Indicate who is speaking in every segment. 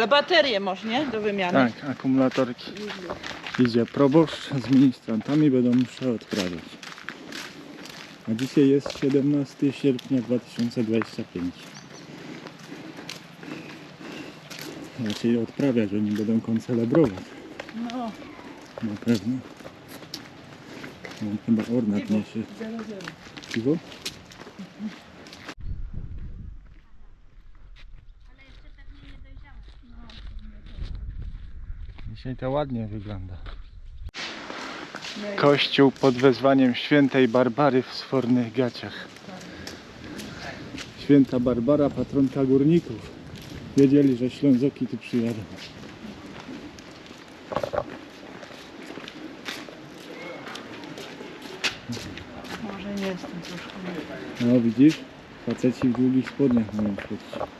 Speaker 1: Ale baterię masz, nie? Do wymiany.
Speaker 2: Tak, akumulatorki. Idzie proboszcz z ministrantami, będą mszę odprawiać. A dzisiaj jest 17 sierpnia 2025. Raczej odprawiać, oni będą koncelebrować.
Speaker 1: No.
Speaker 2: Na pewno. On chyba ornat niesie. Piwo? Dzisiaj to ładnie wygląda. Kościół pod wezwaniem świętej Barbary w sfornych gaciach. Święta Barbara, patronka górników. Wiedzieli, że Ślązoki tu przyjadą.
Speaker 1: Może nie jestem troszkę.
Speaker 2: No widzisz? Faceci w długich spodniach mają chodzić.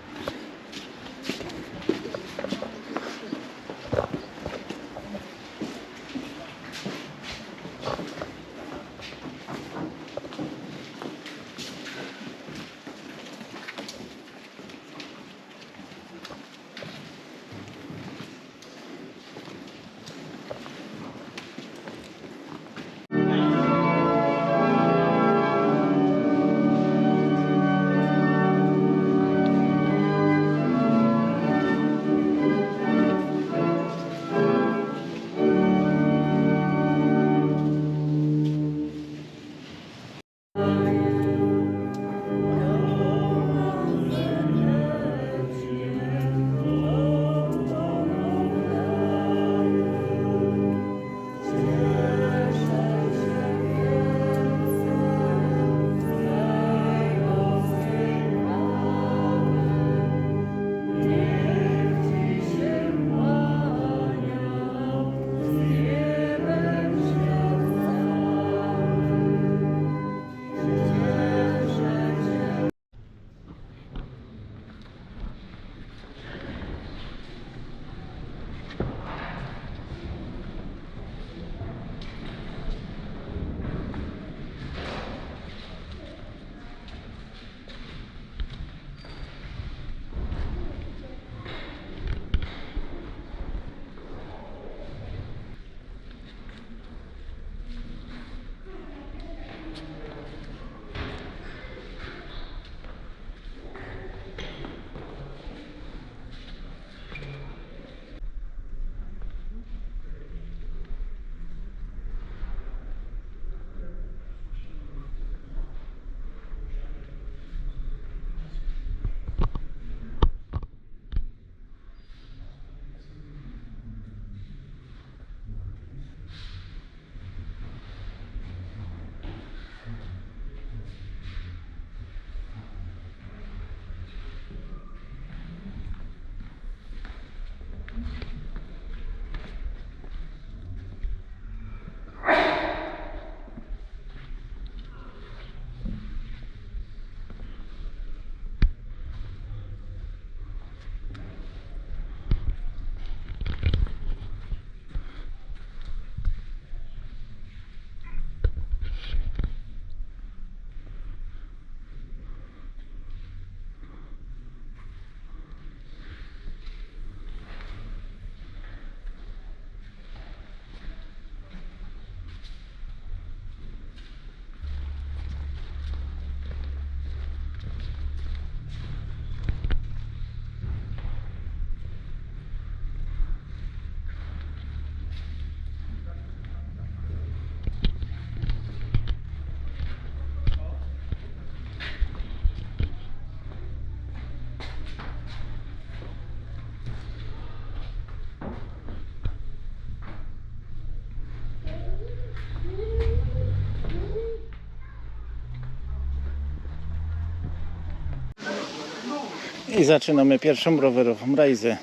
Speaker 2: I zaczynamy pierwszą rowerową rajzę.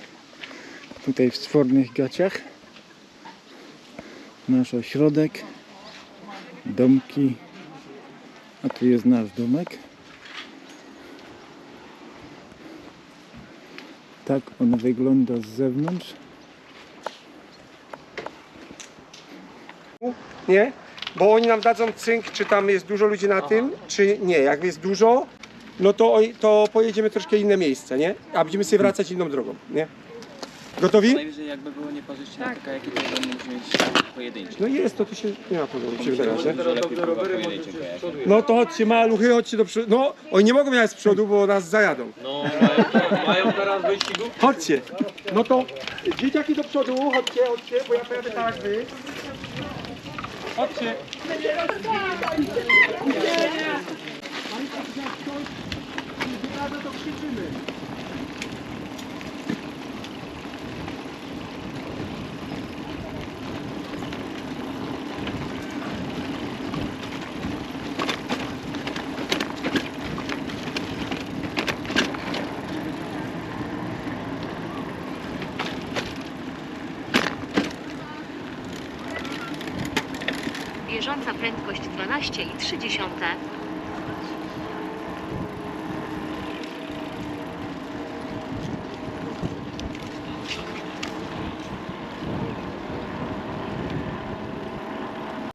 Speaker 2: Tutaj w stwornych gaciach. Nasz ośrodek. Domki. A tu jest nasz domek. Tak on wygląda z zewnątrz.
Speaker 3: nie? Bo oni nam dadzą cynk, czy tam jest dużo ludzi na tym, czy nie. Jak jest dużo, no to, oj- to pojedziemy troszkę inne miejsce, nie? A będziemy sobie wracać inną drogą, nie? Gotowi?
Speaker 4: Najwyżej jakby było nieparzyście na TKJ, to będą musimy mieć pojedyncze.
Speaker 3: No jest, to tu się nie ma problemu, mi się wydaje, że. No to chodźcie maluchy, chodźcie do przodu. No, oni nie mogą jechać z przodu, bo nas zajadą.
Speaker 4: No, mają, mają teraz wyścigu?
Speaker 3: Chodźcie. No to dzieciaki do przodu, chodźcie, chodźcie, bo ja pojadę tak wy. Chodźcie.
Speaker 5: Bieżąca prędkość 12,3.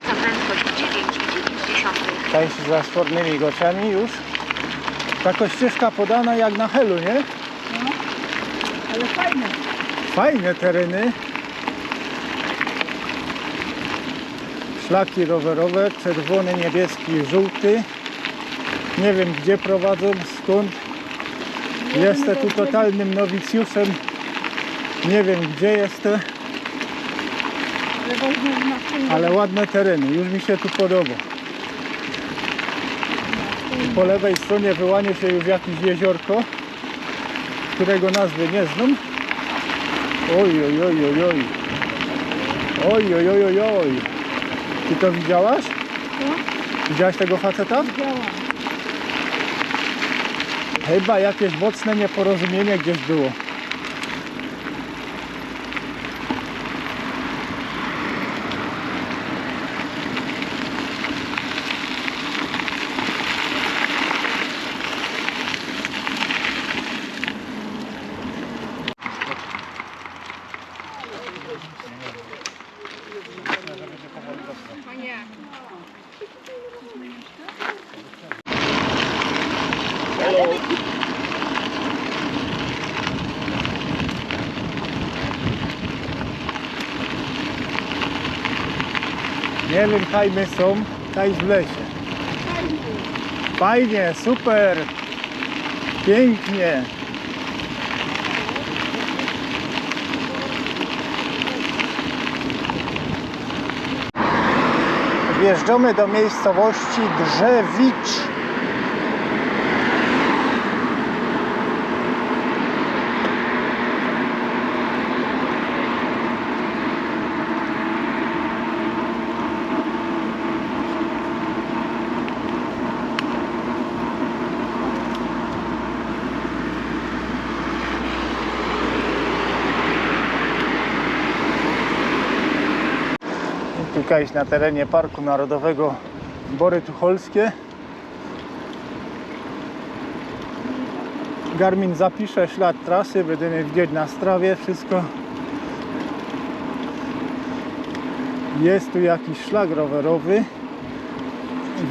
Speaker 5: Za prędkość 9,9.
Speaker 2: Część za spornymi gociami już. Taka ścieżka podana jak na helu, nie?
Speaker 1: Ale fajne.
Speaker 2: Fajne tereny. Szlaki rowerowe, czerwony, niebieski, żółty. Nie wiem gdzie prowadzą, skąd. Jestem tu totalnym nowicjuszem. Nie wiem gdzie jestem,
Speaker 1: ale
Speaker 2: ładne tereny. Już mi się tu podoba. Po lewej stronie wyłania się już jakieś jeziorko, którego nazwy nie znam. Oj, oj, oj, oj, oj. Oj, oj, oj, oj, oj. Ty to widziałaś? Widziałaś tego faceta?
Speaker 1: Widziałam.
Speaker 2: Chyba jakieś mocne nieporozumienie gdzieś było. Hajmy są, hajs w lesie. Fajnie, super, pięknie. Wjeżdżamy do miejscowości Drzewicz. Tutaj na terenie Parku Narodowego Bory Tucholskie. Garmin zapisze ślad trasy, będziemy widzieć na strawie wszystko. Jest tu jakiś szlak rowerowy.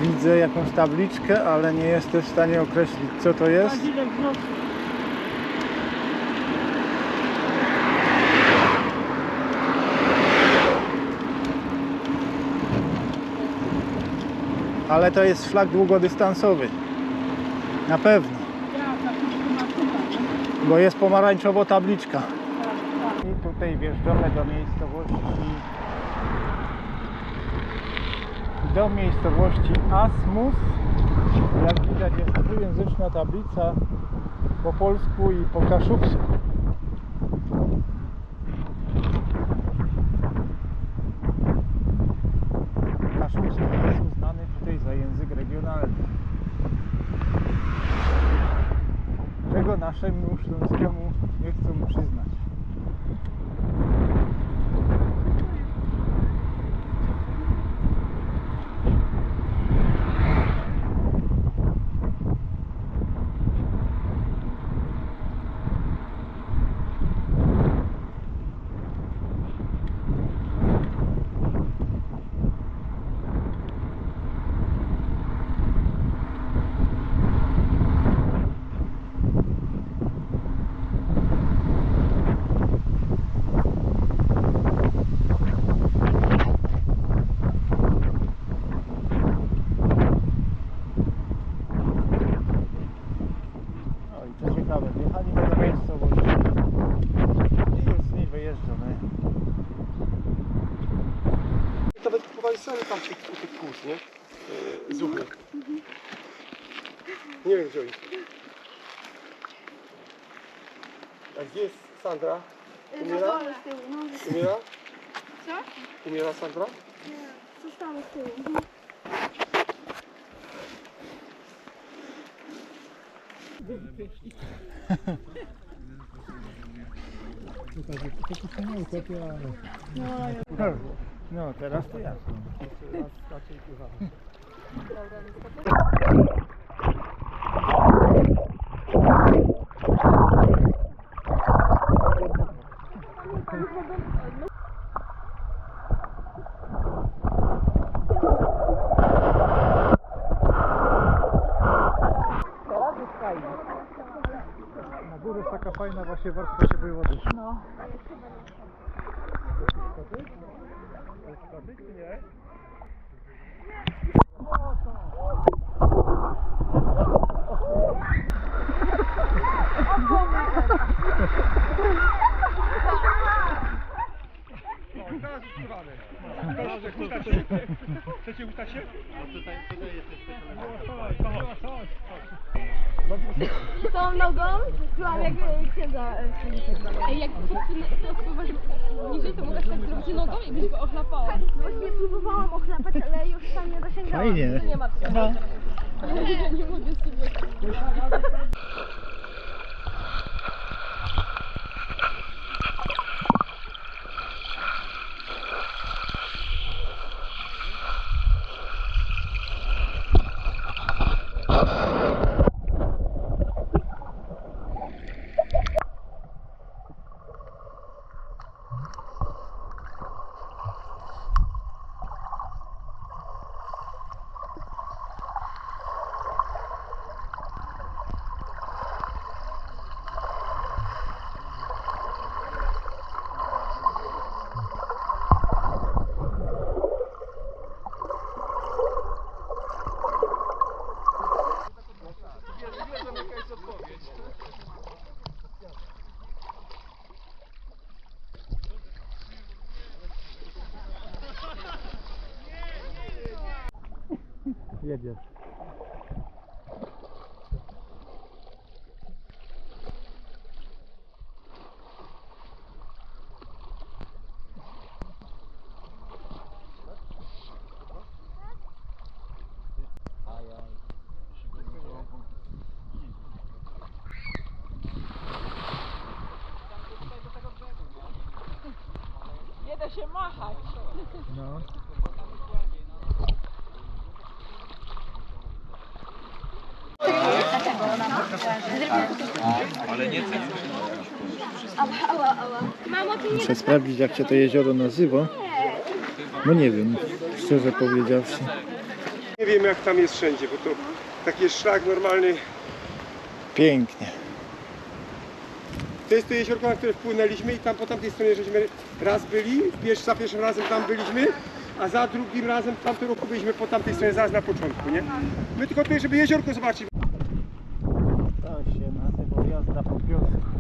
Speaker 2: Widzę jakąś tabliczkę, ale nie jestem w stanie określić co to jest. Ale to jest szlak długodystansowy. Na pewno. Bo jest pomarańczowo tabliczka. I tutaj wjeżdżamy do miejscowości do miejscowości Asmus. Jak widać jest dwujęzyczna tablica po polsku i po kaszubsku. Naszemu śląskiemu nie chcą przyznać.
Speaker 3: Sandra? Umiera? Umiera?
Speaker 6: Co?
Speaker 3: Umiera Sandra?
Speaker 6: Zostało z tyłu.
Speaker 2: No, teraz to jasne. Na właśnie warstwa ciepłej wody. No.
Speaker 3: Chcecie utać się?
Speaker 6: Tą nogą czułam jak księdza Ej, jak spływasz niżej, to mogę tak zrobić nogą i byś go ochlapała. Właśnie próbowałam ochlapać, ale już tam nie dosięgałam.
Speaker 2: Fajnie.
Speaker 6: To nie ma tego.
Speaker 2: No.
Speaker 6: nie mogę sobie.
Speaker 2: Jedziesz.
Speaker 1: Nie da się machać.
Speaker 2: No.
Speaker 6: Ty nie
Speaker 2: Muszę sprawdzić jak się to jezioro nazywa. No nie wiem, szczerze powiedziawszy.
Speaker 3: Nie wiem jak tam jest wszędzie, bo to taki jest szlak normalny.
Speaker 2: Pięknie.
Speaker 3: To jest to jeziorko, na które wpłynęliśmy i tam po tamtej stronie żeśmy raz byli, pierwszy, za pierwszym razem tam byliśmy, a za drugim razem w tamtym roku byliśmy po tamtej stronie zaraz na początku, nie? My tylko tutaj, żeby jeziorko zobaczyć.
Speaker 2: To się nazywa jazda po piosku.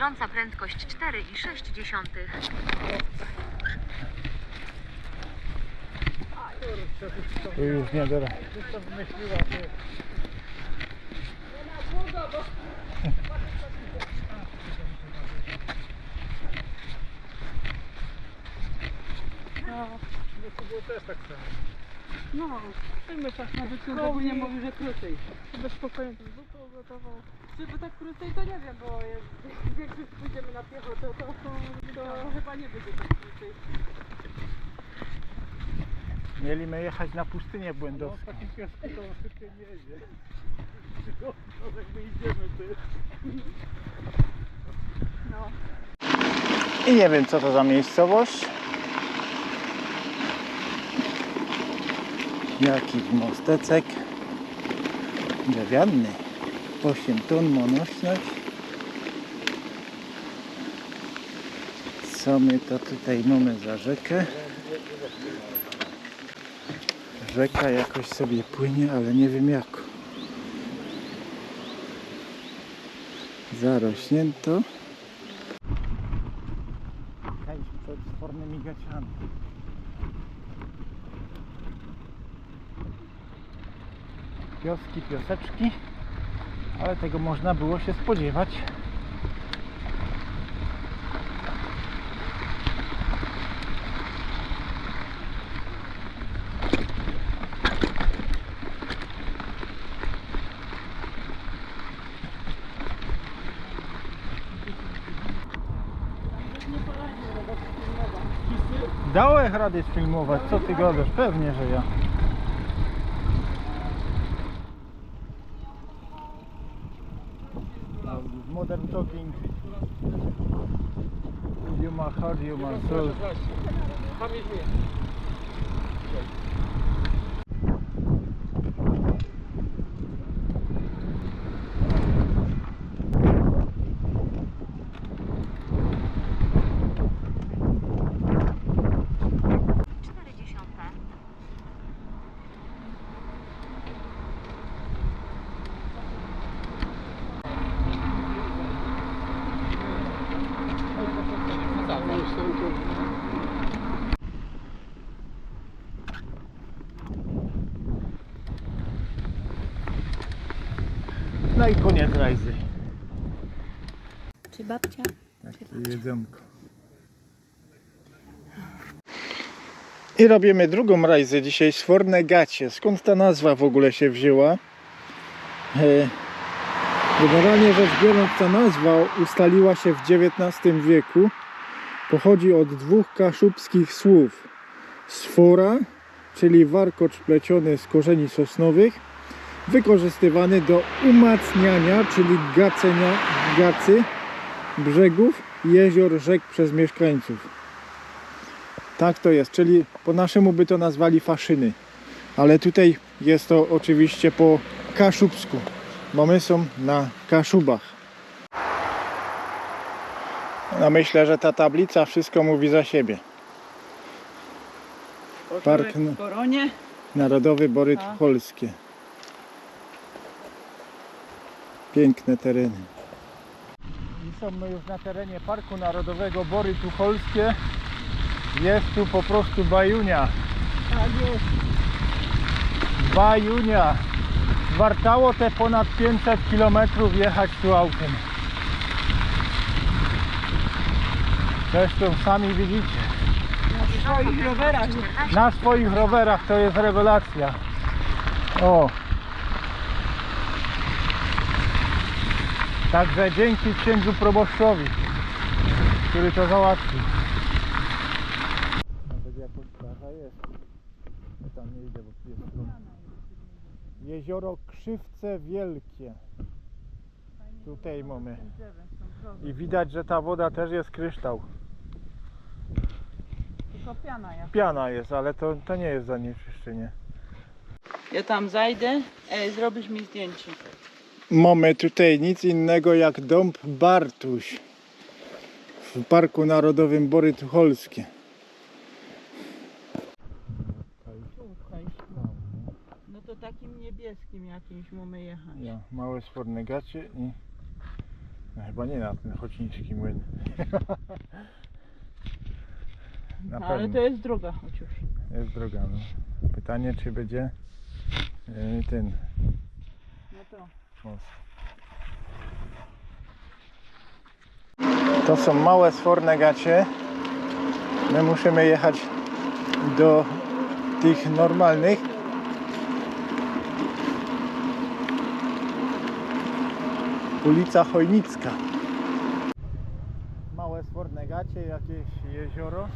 Speaker 5: Bieżąca prędkość 4,6.
Speaker 2: Tu już nie da.
Speaker 1: No, my tak na wyciągu ogólnie mówił, że krócej. Bez spokoju to zupę ugotował. Żeby tak krócej to nie wiem, bo jak większość pójdziemy na piechotę, to, to, to chyba nie będzie tak krócej.
Speaker 2: Mieliśmy jechać na pustynię błędowską. No, w takim piasku to szybciej nie jedzie. No, jak my idziemy, ty.
Speaker 1: No.
Speaker 2: I nie wiem co to za miejscowość. Jaki mostecek. Drewniany. 8 ton ma nośność. Co my to tutaj mamy za rzekę? Rzeka jakoś sobie płynie, ale nie wiem jak. Zarośnięto. Przed spornymi gaciami. Pioski, pioseczki, ale tego można było się spodziewać. Dałeś radę sfilmować, co ty gadasz? Pewnie, że ja. talking You hard human soul.
Speaker 5: Come here.
Speaker 2: No i koniec rajzy.
Speaker 6: Czy babcia?
Speaker 2: Takie jedzonko. I robimy drugą rajzę dzisiaj z Fornegacie. Skąd ta nazwa w ogóle się wzięła? E, Generalnie rzecz biorąc, ta nazwa ustaliła się w XIX wieku. Pochodzi od dwóch kaszubskich słów. Sfora, czyli warkocz pleciony z korzeni sosnowych, wykorzystywany do umacniania, czyli gacenia, gacy brzegów jezior, rzek przez mieszkańców. Tak to jest, czyli po naszemu by to nazwali faszyny. Ale tutaj jest to oczywiście po kaszubsku, bo my są na Kaszubach. No myślę, że ta tablica wszystko mówi za siebie. Park
Speaker 1: Koronie.
Speaker 2: Narodowy Bory
Speaker 1: Tak.
Speaker 2: Tucholskie. Piękne tereny. I są my już na terenie Parku Narodowego Bory Tucholskie. Jest tu po prostu bajunia.
Speaker 1: Tak jest.
Speaker 2: Bajunia. Wartało te ponad 500 km jechać tu autem. Zresztą sami widzicie.
Speaker 1: Na swoich rowerach.
Speaker 2: Na swoich rowerach to jest rewelacja. O. Także dzięki księdzu proboszczowi, który to załatwił. Nawet jakoś plaża jest. Ja tam nie idę, bo tu jest stron. Jezioro Krzywce Wielkie. Tutaj mamy. I widać, że ta woda też jest kryształ.
Speaker 1: Tylko piana ja.
Speaker 2: Piana jest, ale to, to nie jest zanieczyszczenie.
Speaker 1: Ja tam zajdę, ej, zrobisz mi zdjęcie.
Speaker 2: Mamy tutaj nic innego jak dąb Bartuś w Parku Narodowym Bory Tucholskie.
Speaker 1: No to takim niebieskim jakimś mamy jechać.
Speaker 2: Ja, małe sfornegacie i no, chyba nie na ten chocniczki młyn. na
Speaker 1: No, ale
Speaker 2: pewno
Speaker 1: to jest droga chociaż.
Speaker 2: jest droga. No. Pytanie czy będzie yy, ten
Speaker 1: No to.
Speaker 2: most. To są małe sfornegacie. My musimy jechać do tych normalnych. Ulica Chojnicka. Małe sfornegacie, jakieś jezioro.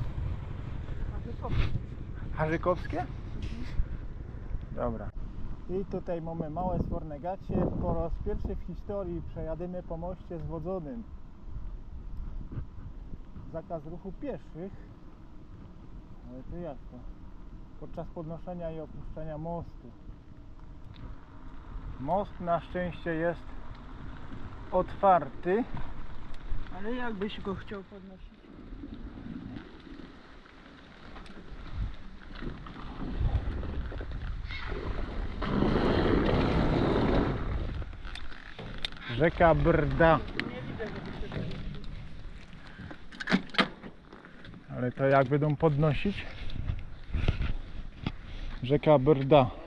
Speaker 2: Harzykowskie? Dobra. I tutaj mamy małe sfornegacie. Po raz pierwszy w historii przejadymy po moście zwodzonym. Zakaz ruchu pieszych. Ale to jak to? Podczas podnoszenia i opuszczania mostu. Most na szczęście jest otwarty.
Speaker 1: Ale jakbyś go chciał podnosić?
Speaker 2: Rzeka Brda. Ale to jak będą podnosić? Rzeka Brda.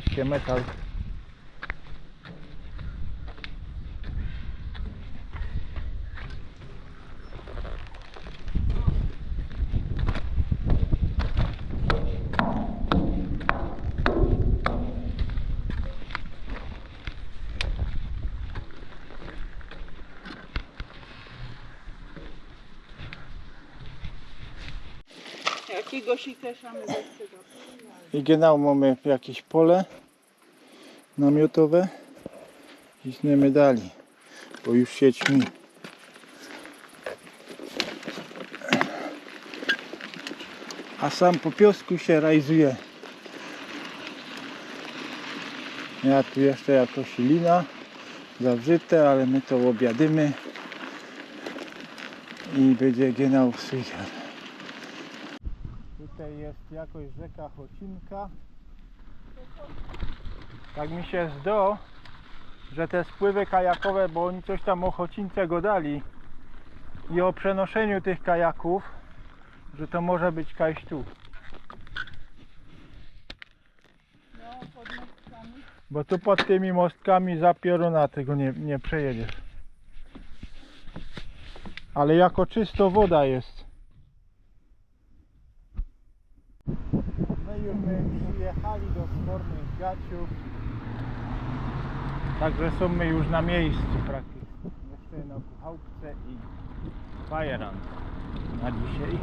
Speaker 2: Rzeczywiście metal.
Speaker 1: Jakiegoś i też mamy do tego.
Speaker 2: I genau mamy jakieś pole namiotowe i śniemy dali, bo już się ćmi. A sam po piosku się rajzuje. Ja tu jeszcze jakoś lina zawrzyte, ale my to obiadymy i będzie genau super. Tutaj jest jakoś rzeka Chocinka. Tak mi się zdo, że te spływy kajakowe, bo oni coś tam o Chocince godali i o przenoszeniu tych kajaków, że to może być kaś tu. Bo tu pod tymi mostkami za pioruna tego nie, nie przejedziesz. Ale jako czysto woda jest. No i już my przyjechali do Spornych Gaciów. Także są my już na miejscu praktycznie. Jeszcze na Kuchałce i Fajerand na dzisiaj.